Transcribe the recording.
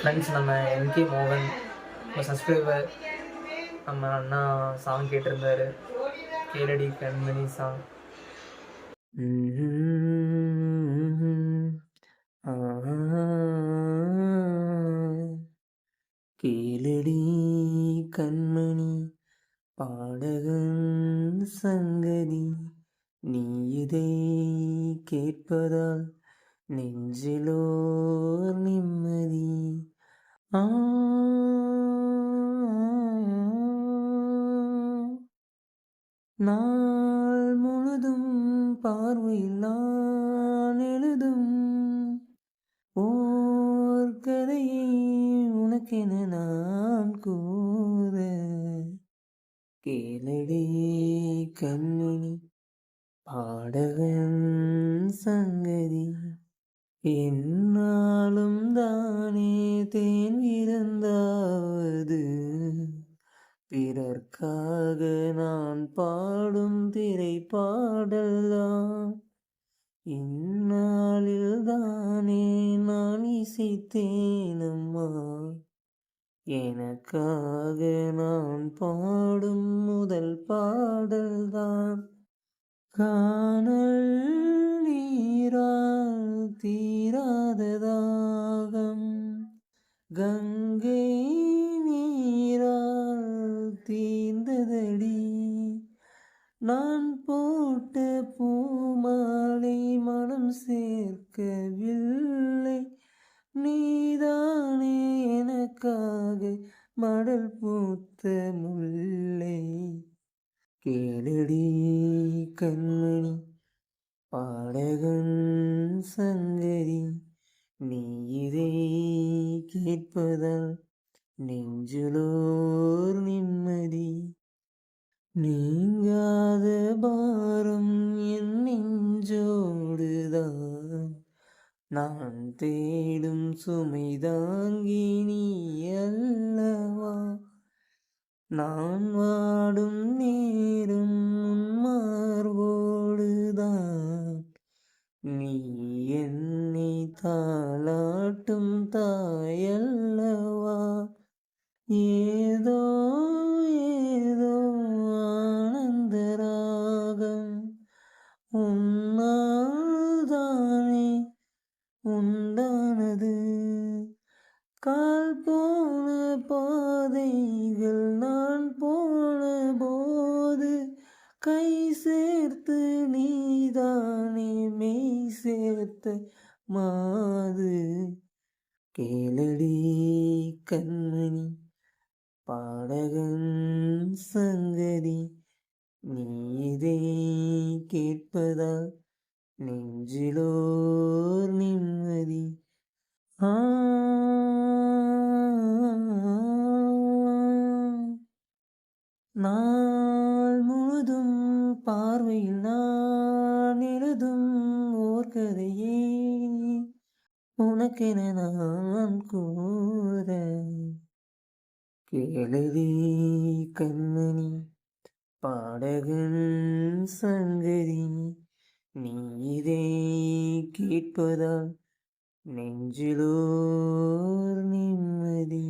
Friends நம்ம MK மோகன் நம்ம சப்ஸ்கிரைபர் நம்ம அண்ணா சாங் கேட்டிருந்தாரு. கேளடி கண்மணி சாங் கேளடி கண்மணி பாடகன் சங்கதி நீ இதை கேட்பதால் நெஞ்சிலோ நாள் முழுதும் பார்வையில்லான் எழுதும் ஓர் கதையை உனக்கென நான் கூற கேளடி கண்மணி பாடகன் சங்கதி. என்னாலும் தானே தேன் விருந்தாவது. பிறர்க்காக நான் பாடும் திரை பாடலாம் இந்நாளில் தானே நான் இசைத்தேனம்மா. எனக்காக நான் பாடும் முதல் பாடல்தான். காணல் தாகம் கங்கை நீரால் தீர்ந்ததடி. நான் போட்ட பூமாலை மனம் சேர்க்கவில்லை. நீதானே எனக்காக மடல் பூத்த முல்லை. கேளடி கண்மணி பாடகன் சங்கதி நீ இதை கேட்பதால் நெஞ்சிலோர் நிம்மதி. நீங்காத பாரம் என் நெஞ்சோடுதான். நான் தேடும் சுமைதாங்கி நீ அல்லவா? நான் வாடும் நேரம் அல்லவா? ஏதோ ஏதோ ஆனந்த ராகம் உன்னால்தானே உண்டானது. கால் போன பாதைகள் நான் போன போது கை சேர்த்து நீதானே மெய் சேர்த்த மாது. கேளடி கண்மணி பாடகன் சங்கதி நீ இதை கேட்பதா நெஞ்சிலோர் நிம்மதி. ஆ. நாள் முழுதும் பார்வையில் நான் எழுதும் ஓர் கதையே. உனக்கென நான் கூற கேளதி கண்ணனி பாடகன் சங்கதி நீ இதை கேட்பதால் நெஞ்சிலோர் நிம்மதி.